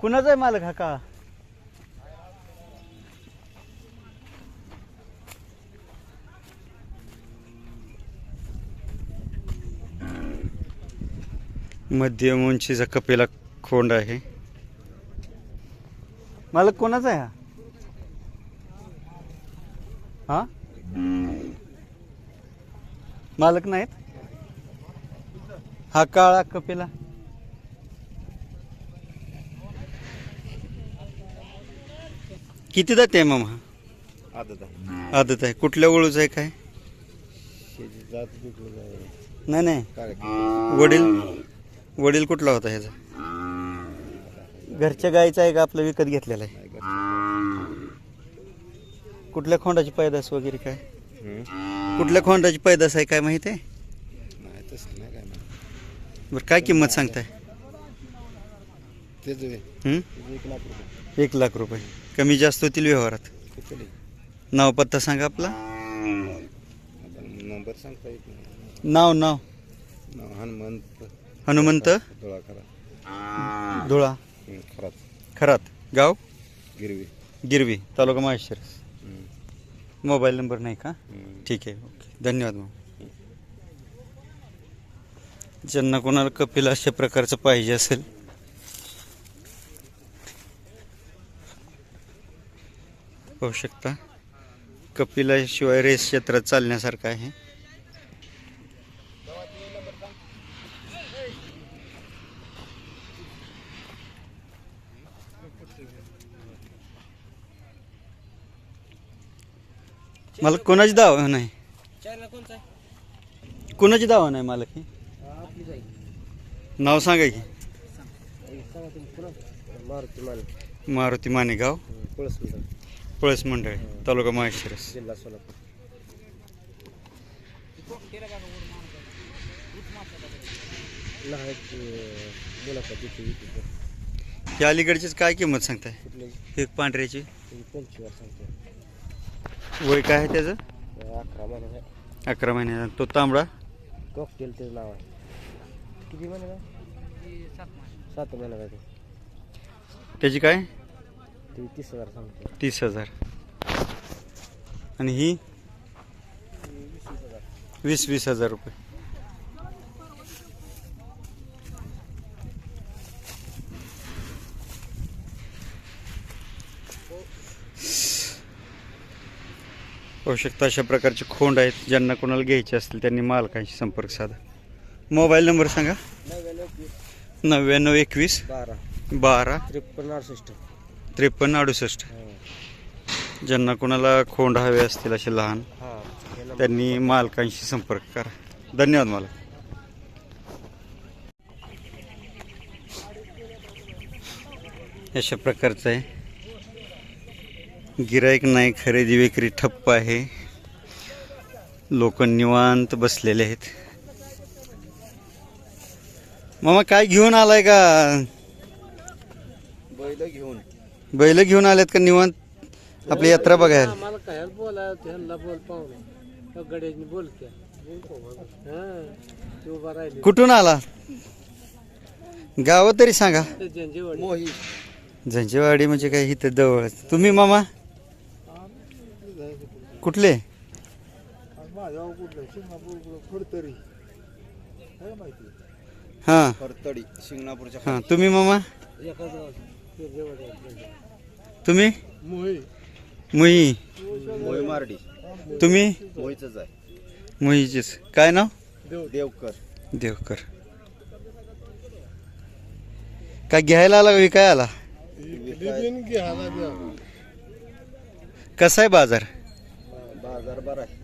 कुणाचा आहे मालक हा का मध्यम उंचीचा कपेला खोंड आहे. मालक कोणाचा आहे हा? हा? मालक नाहीत? हा काळा कपेला. किती जाते मामा? आदत आदत आहे. कुठल्या ओळूच आहे काय? शेती जात विकलं आहे नाही नाही. वडील? वडील कुठला होता ह्याचा? घरच्या गायचा आहे का आपलं विकत घेतलेला आहे. कुठल्या खोंडाची पैदास वगैरे काय? कुठल्या खोंडाची पैदास आहे काय माहिती आहे? नाही तसं नाही काय बरं काय किंमत सांगताय? तेच. हं? एक लाख रुपये. एक लाख रुपये. कमी जास्त होतील व्यवहारात? किती नाव पत्ता सांगा आपला. आता नंबर सांगता येत नाही. नाव नाव. नाव हनुमंत. हनुमंत? डोळा करा धुळा. हम्म, खरात. खरात. गाव? गिरवी. गिरवी. तालुका माहेश्वरस हम्म, मोबाईल नंबर नाही का. ठीक आहे. ओके. धन्यवाद मग ज्यांना कोणाला कपिल अशा प्रकारचं पाहिजे असेल पाहू शकता. कपिलाशिवाय रेस क्षेत्रात चालण्यासारखं आहे. मला कोणाची दावा नाही? कोणाची दावा नाही मला की नाव सांगा की. मारुती मान मारुती मानेगाव. पळस पळस मंडळ तालुका माहेश्वरस. जिल्हा सोलापूर. या अलीकडचीच काय किंमत सांगताय? एक पांढऱ्याची? वय काय आहे त्याचं? अकरा महिने अकरा महिन्याचा तो तांबडा? कॉकटेल त्याचं नाव आहे. किती महिने सात महिने त्याची काय? ते तीस हजार सांगतो. तीस हजार. आणि ही? वीस वीस हजार रुपये. पाहू शकता अशा प्रकारचे खोंड आहेत ज्यांना कोणाला घ्यायचे असतील त्यांनी मालकांशी संपर्क साधा. मोबाईल नंबर सांगा. नव्याण्णव एकवीस. बारा. बारा. त्रेपन्न अडुसष्ट. त्रेपन्न अडुसष्ट. ज्यांना कोणाला खोंड हवे असतील असे लहान त्यांनी मालकांशी संपर्क करा. धन्यवाद मला अशा प्रकारचं आहे. गिराईक नाही खरेदी विक्री ठप्प आहे. लोक निवांत बसलेले आहेत. मामा काय घेऊन आलाय का? बैल घेऊन. बैल घेऊन आलेत का निवांत? आपली यात्रा बघायला. मला काय बोला त्यांना बोल पाहुणे गड्याने बोल क्या ते उभा राहिले. कुठून आला? गाव तरी सांगा. ज्यांची मोही झंजेवाडी म्हणजे काय? इथं जवळच. तुम्ही मामा? कुठले? माझ्या कुठलं? सिंगापूर कुठतरी काय माहिती? हां. परतडी शिंगणापूरच्या हां तुम्ही मामा? एकाच तुम्ही? मोही मुही मोही मारडी. तुम्ही? मोहीच आहे. मुहीचीच काय नाव? देवकर. देवकर. काय घ्यायला आला का विकाय आला कसा आहे बाजार? बाजार बरा आहे.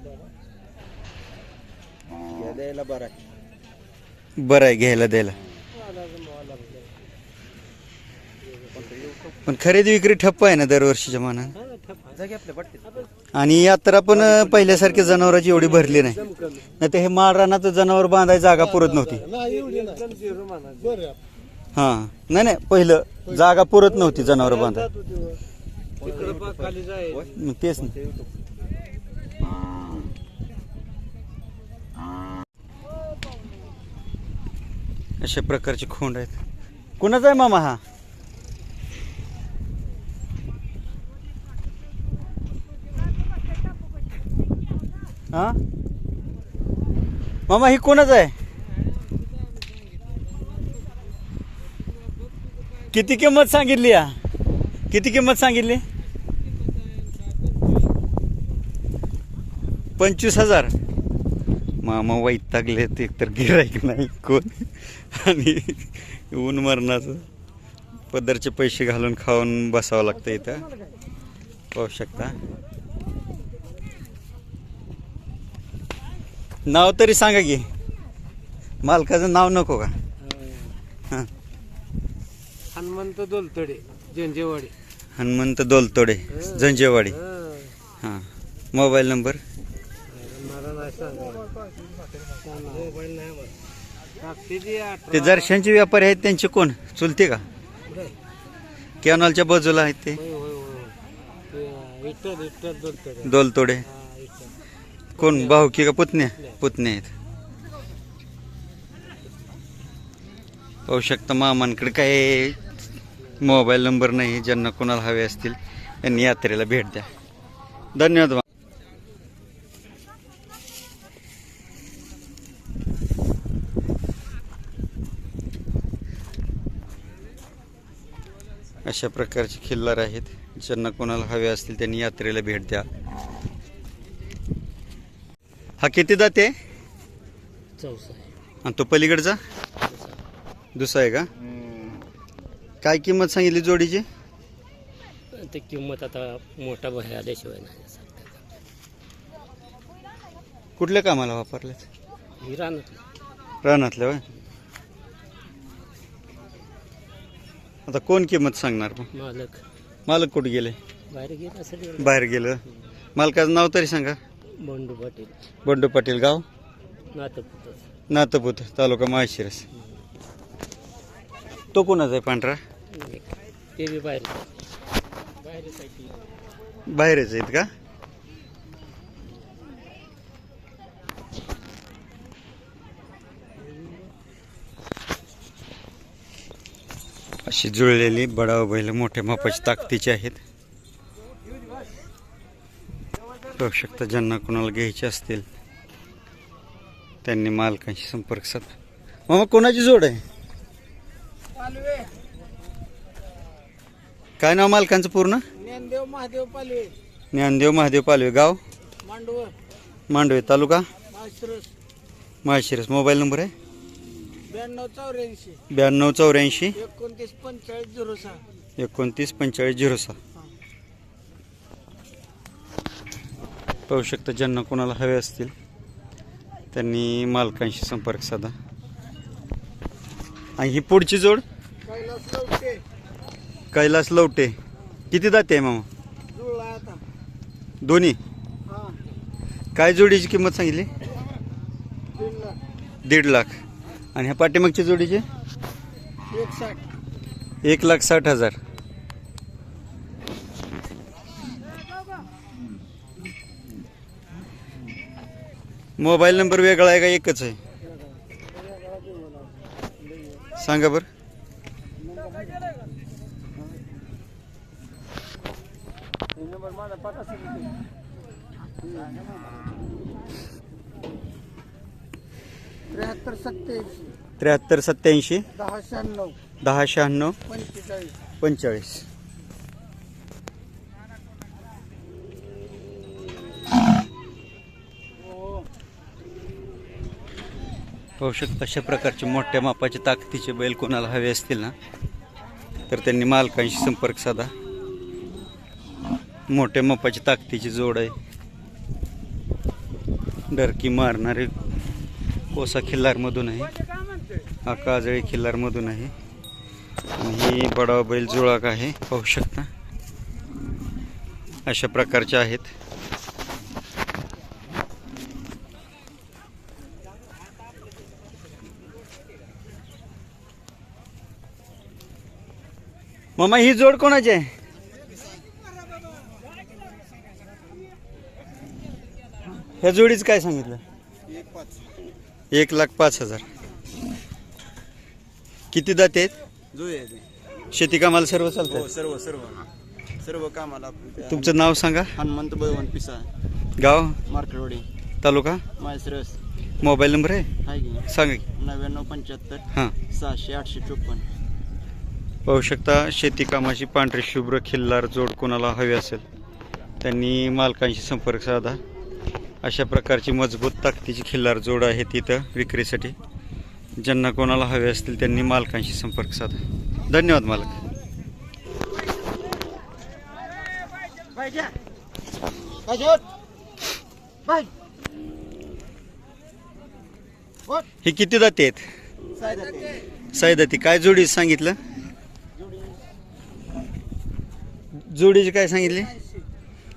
घ्या द्यायला बरा आहे. बरं आहे घ्यायला द्यायला. पण खरेदी विक्री ठप्प आहे ना दरवर्षीच्या मानानं? आणि यात्रा पण पहिल्यासारखी जनावरांची एवढी भरली नाही. नाही तर हे माळ रानात जनावर बांधायची जागा पुरत नव्हती. हां. नाही नाही पहिलं जागा पुरत नव्हती जनावर बांधाय मग तेच ना. अशा प्रकारचे खोंड आहेत. कुणाचा आहे मामा हा हा मामा ही कोणाच आहे? किती किंमत सांगितली या? किती किंमत सांगितली? पंचवीस हजार. मामा वैतागले ते तर गिरायक नाही कोण? आणि ऊन मरणाचं. पदरचे पैसे घालून खाऊन बसावं लागतं इथं. पाहू शकता. नाव तरी सांगा की. मालकाचं नाव नको का? हां हनुमंत दोलतडे जंजेवाडी हनुमंत दोलतोडे जंजेवाडी हं. Mobile number? ते जरशांचे व्यापारी आहेत त्यांचे कोण? चुलते का? कॅनॉलच्या बाजूला आहेत ते. दोलतडे. कोण? भाऊकी का पुतण्या? पुतण्या आहेत. पाहू शकता मामांकडे काय मोबाईल नंबर नाही ज्यांना कोणाला हवे असतील त्यांनी यात्रेला भेट द्या. धन्यवाद अशा प्रकारचे खिल्लार आहेत. ज्यांना कोणाला हवे असतील त्यांनी यात्रेला भेट द्या. हा किती जाते चौसा आहे आणि तो पलीकडचा? दुसरा आहे का? काय किंमत सांगितली जोडीची? ते किंमत आता मोठा भय आल्याशिवाय नाही कुठल्या कामाला वापरलेत रानात रानातल्या होय? आता कोण किंमत सांगणार मग? मालक. मालक कुठे गेले? बाहेर गेला बाहेर गेलं मालकाचं नाव तरी सांगा. बंडू पाटील. बंडू पाटील गाव? नातपुतच नातपूत तालुका माळशिरस. तो कोणाचा आहे पांढरा? ते बी बाहेर. बाहेरच आहेत का? अशी जुळलेली बडाव बैल मोठ्या मापाची ताकदीची आहेत. पाहू शकता ज्यांना कोणाला घ्यायचे असतील त्यांनी मालकांशी संपर्क साध. मामा कोणाची जोड आहे? काय नाव मालकांचं पूर्ण? ज्ञानदेव महादेव पालवे. ज्ञानदेव महादेव पालवे गाव? मांडवर मांडवे तालुका? माळशिरस. मोबाईल नंबर आहे? ब्याण्णव चौऱ्याऐंशी. ब्याण्णव चौऱ्याऐंशी. एकोणतीस पंचेचाळीस झिरो सहा. एकोणतीस पंचेचाळीस झिरो सहा. पाहू शकता ज्यांना कोणाला हवे असतील. त्यांनी मालकांशी संपर्क साधा. आणि ही पुढची जोड? कैलास लवटे. किती जाते आहे मामा? दोन्ही? काय जोडीची किंमत सांगितली? दीड लाख. आणि ह्या पाठीमागच्या जोडीची? एक लाख साठ हजार. मोबाईल नंबर वेगळा आहे का एकच आहे? सांगा बरं. त्र्याहत्तर त्र्याहत्तर सत्याऐंशी दहा शहाण्णव. दहा शहाण्णव. पंचेचाळीस. पंचेचाळीस. पाहू शकता अशा प्रकारचे मोठ्या मापाचे ताकदीचे बैल कोणाला हवे असतील ना तर त्यांनी मालकांशी संपर्क साधा. मोठ्या मापाची ताकदीची जोड आहे. डरकी मारणारे कोसा खिल्लारमधून आहे. हा काजळी खिल्लारमधून आहे. आणि ही बडाव बैल जुळाक आहे पाहू शकता. अशा प्रकारचे आहेत. मामा ही जोड कोणाची आहे? ह्या जोडीच काय सांगितलं? एक लाख पाच हजार. किती दाते आहेत? शेती कामाला सर्व हो चालतं सर्व सर्व. सर्व कामाला तुमचं नाव सांगा. हनुमंत बळवंत पिसा. गाव? मार्केटवाडी तालुका? मायसरस मोबाईल नंबर आहे? सांगा नव्याण्णव पंच्याहत्तर हां. सहाशे आठशे चोपन्न. पाहू शकता शेती कामाची पांढरी शुभ्र खिल्लार जोड कोणाला हवी असेल त्यांनी मालकांशी संपर्क साधा. अशा प्रकारची मजबूत ताकदीची खिल्लार जोड आहे तिथं विक्रीसाठी. ज्यांना कोणाला हवे असतील त्यांनी मालकांशी संपर्क साधा. धन्यवाद मालक. हे किती दाते आहेत? साईदाती काय जोडी सांगितलं? जोडीचे काय सांगितले?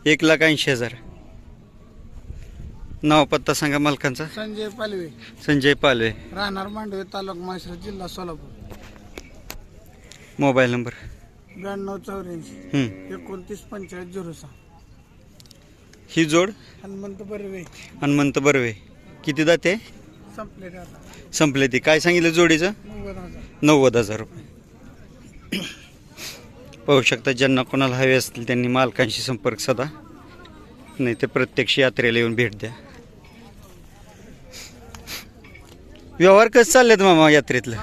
एक लाख ऐंशी हजार. नाव पत्ता सांगा मालकांचा. संजय पालवे. संजय पालवे. राहणार मांडवे तालुका माश्रा जिल्हा सोलापूर. Mobile number. ब्याण्णव चौऱ्याऐंशी. एकोणतीस पंचेचाळीस झिरो सहा. ही जोड? हनुमंत बर्वे. हनुमंत बर्वे. किती जाते संपले आता. संपले ती. काय सांगितलं जोडीचं? नव्वद हजार. नव्वद हजार रुपये. पाहू शकता ज्यांना कोणाला हवे असतील त्यांनी मालकांशी संपर्क साधा. नाही ते प्रत्यक्ष यात्रेला येऊन भेट द्या. व्यवहार कसं चाललेत मामा यात्रेतलं?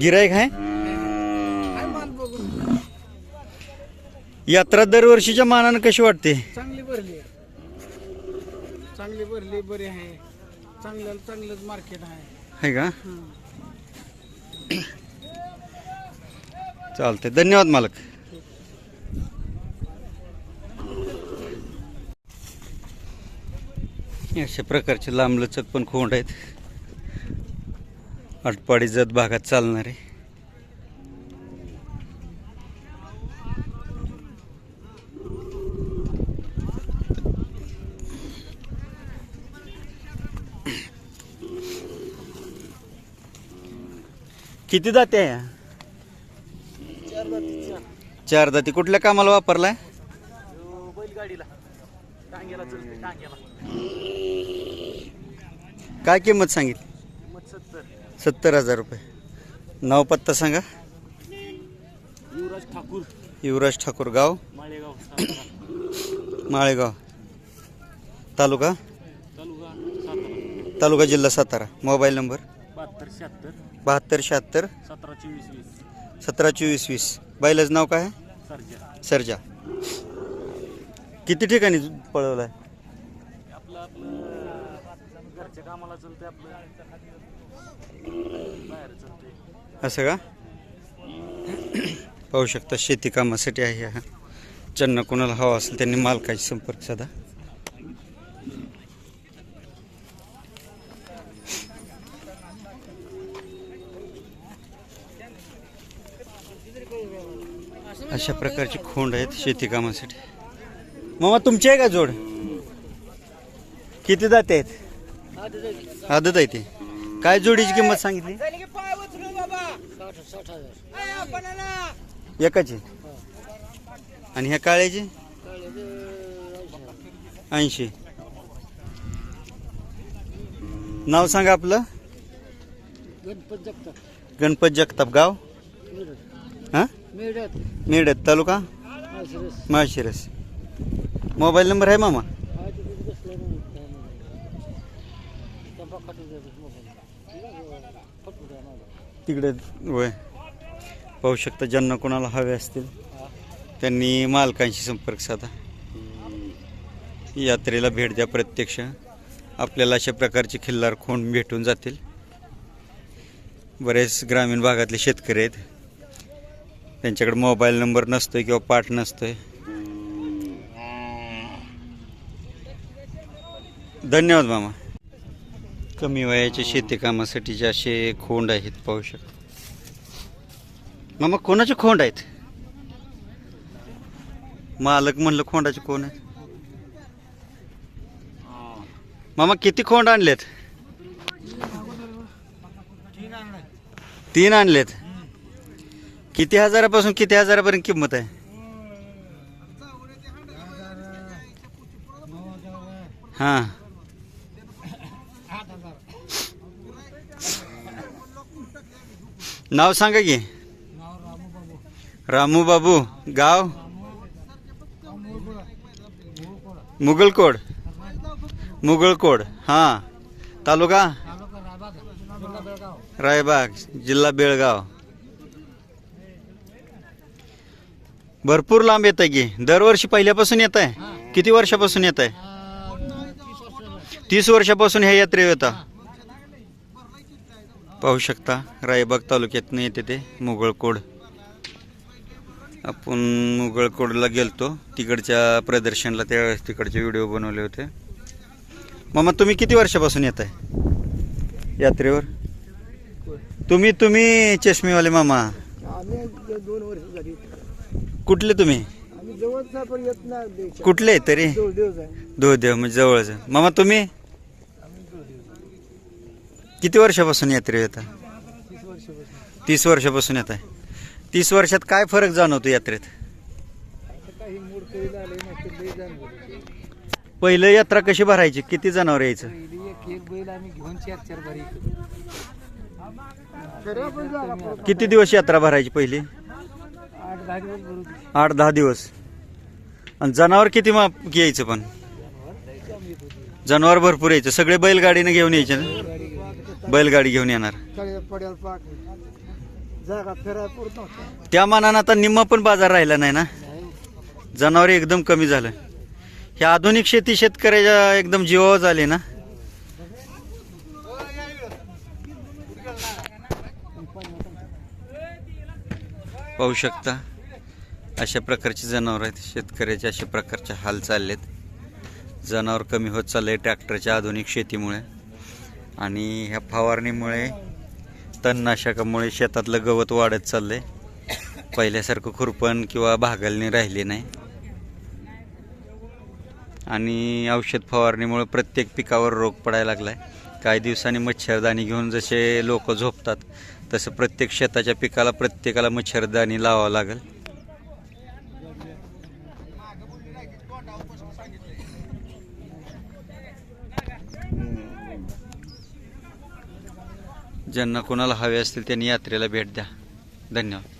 गिराईक आहे? यात्रा दरवर्षीच्या मानानं कशी वाटते? चांगली भरली. चांगली भरली बरी आहे. चांगलं चांगलंच मार्केट आहे. का? चालते धन्यवाद मालक. अशा प्रकारचे लांबलचक पण खोंड आहेत. आटपाडी जत भागात चालणारे. किती जाते आहे? चार जाती कुठल्या कामाला वापरलाय? बैलगाडीला. टांग्याला चलते टांग्याला. काय किंमत सांगितली? सत्तर. सत्तर हजार रुपये. नाव पत्ता सांगा. युवराज ठाकूर. युवराज ठाकूर गाव. माळेगाव सातारा माळेगाव. तालुका? तालुका सातारा तालुका जिल्हा सातारा. Mobile number? बहात्तर शहात्तर. बहात्तर शहात्तर. सतरा चोवीस वीस. सतरा चोवीस वीस. बैलाचं नाव काय? आहे सरजा. सरजा. किती ठिकाणी पळवलं आहे आपलं आपलं घरच्या कामाला चलते आपलं. बाहेर चलते असं का? पाहू शकता शेती कामासाठी आहे हा. ज्यांना कोणाला हवा असेल त्यांनी मालकाशी संपर्क साधा. अशा प्रकारची खोंड आहेत शेती कामासाठी. मामा तुमची आहे का जोड? किती जाते आहेत? आदत आहे ती. काय जोडीची किंमत सांगितली? एकाची? आणि ह्या काळ्याची? ऐंशी. नाव सांगा आपलं. गणपत जगतात गणपत जगताप गाव? हां? मिळत मेडत तालुका? माळशिरस. मोबाईल नंबर आहे मामा? तिकडे वय पाहू शकता ज्यांना कोणाला हवे असतील. त्यांनी मालकांशी संपर्क साधा. यात्रेला भेट द्या प्रत्यक्ष. आपल्याला अशा प्रकारचे खिल्लार खोंड भेटून जातील. बरेच ग्रामीण भागातले शेतकरी आहेत. त्यांच्याकडे मोबाईल नंबर नसतोय किंवा पाठ नसतोय. धन्यवाद मामा. कमी वयाच्या शेतीकामासाठी जे असे खोंड आहेत पाहू शकतो. मामा कोणाचे खोंड आहेत? मालक म्हणलं खोंडाचे कोण आहेत? मामा किती खोंड आणलेत? तीन आणलेत. किती हजारापासून किती हजारापर्यंत किंमत आहे? हां. नाव सांगा की. रामू बाबू. गाव? मुगलकोड. मुगळकोड हां. तालुका? रायबाग. जिल्हा बेळगाव. भरपूर लांब येत आहे की. दरवर्षी पहिल्यापासून येत आहे किती वर्षापासून येत आहे तीस वर्षापासून ह्या यात्रे येता. पाहू शकता रायबाग तालुक्यातनं येते ते मुगळकोड. आपण मुगळकोडला गेलतो. तिकडच्या प्रदर्शनला त्यावेळेस तिकडचे व्हिडिओ बनवले होते. मामा तुम्ही किती वर्षापासून येत आहे यात्रेवर तुम्ही तुम्ही चष्मेवाले मामा. दोन वर्ष झाली. कुठले तुम्ही? आम्ही जवळच नाही पण येत नाही कुठले तरी? दोन दिवस आहे. धोदेव म्हणजे जवळच मामा तुम्ही? किती वर्षापासून यात्रे येता तीस वर्षापासून तीस वर्षापासून येत आहे. तीस वर्षात काय फरक जाणवतो यात्रेत? आता काही मूड कधी आले ना ते लई जाण पहिलं यात्रा कशी भरायची? किती जनावर यायचं? पहिली एक एक बैल आम्ही घेऊन चार चार बारी आठ किती दिवस यात्रा भरायची पहिली? आठ दहा दिवस. आणि जनावर किती माप यायचं पण? जनावर भरपूर यायचं. सगळे बैलगाडीने घेऊन यायचे ना? बैलगाडी घेऊन येणार. त्या मानानं आता निम्मा पण बाजार राहिला नाही ना? जनावर एकदम कमी झालं. हे आधुनिक शेती शेतकऱ्याच्या एकदम जीवावर झाली ना? पाहू शकता. अशा प्रकारची जनावर आहेत. शेतकऱ्याचे अशा प्रकारचे हाल चाललेत. जनावर कमी होत चालले ट्रॅक्टरच्या आधुनिक शेतीमुळे. आणि ह्या फवारणीमुळे तणनाशकामुळे शेतातलं गवत वाढत चाललं आहे पहिल्यासारखं खुरपण किंवा भागलणी राहिली नाही. आणि औषध फवारणीमुळे प्रत्येक पिकावर रोग पडायला लागला आहे काही दिवसांनी मच्छरदाणी घेऊन जसे लोक झोपतात तसं प्रत्येक शेताच्या पिकाला प्रत्येकाला मच्छरदाणी लावावं लागेल. ज्यांना कोणाला हवे असतील त्यांनी यात्रेला भेट द्या. धन्यवाद.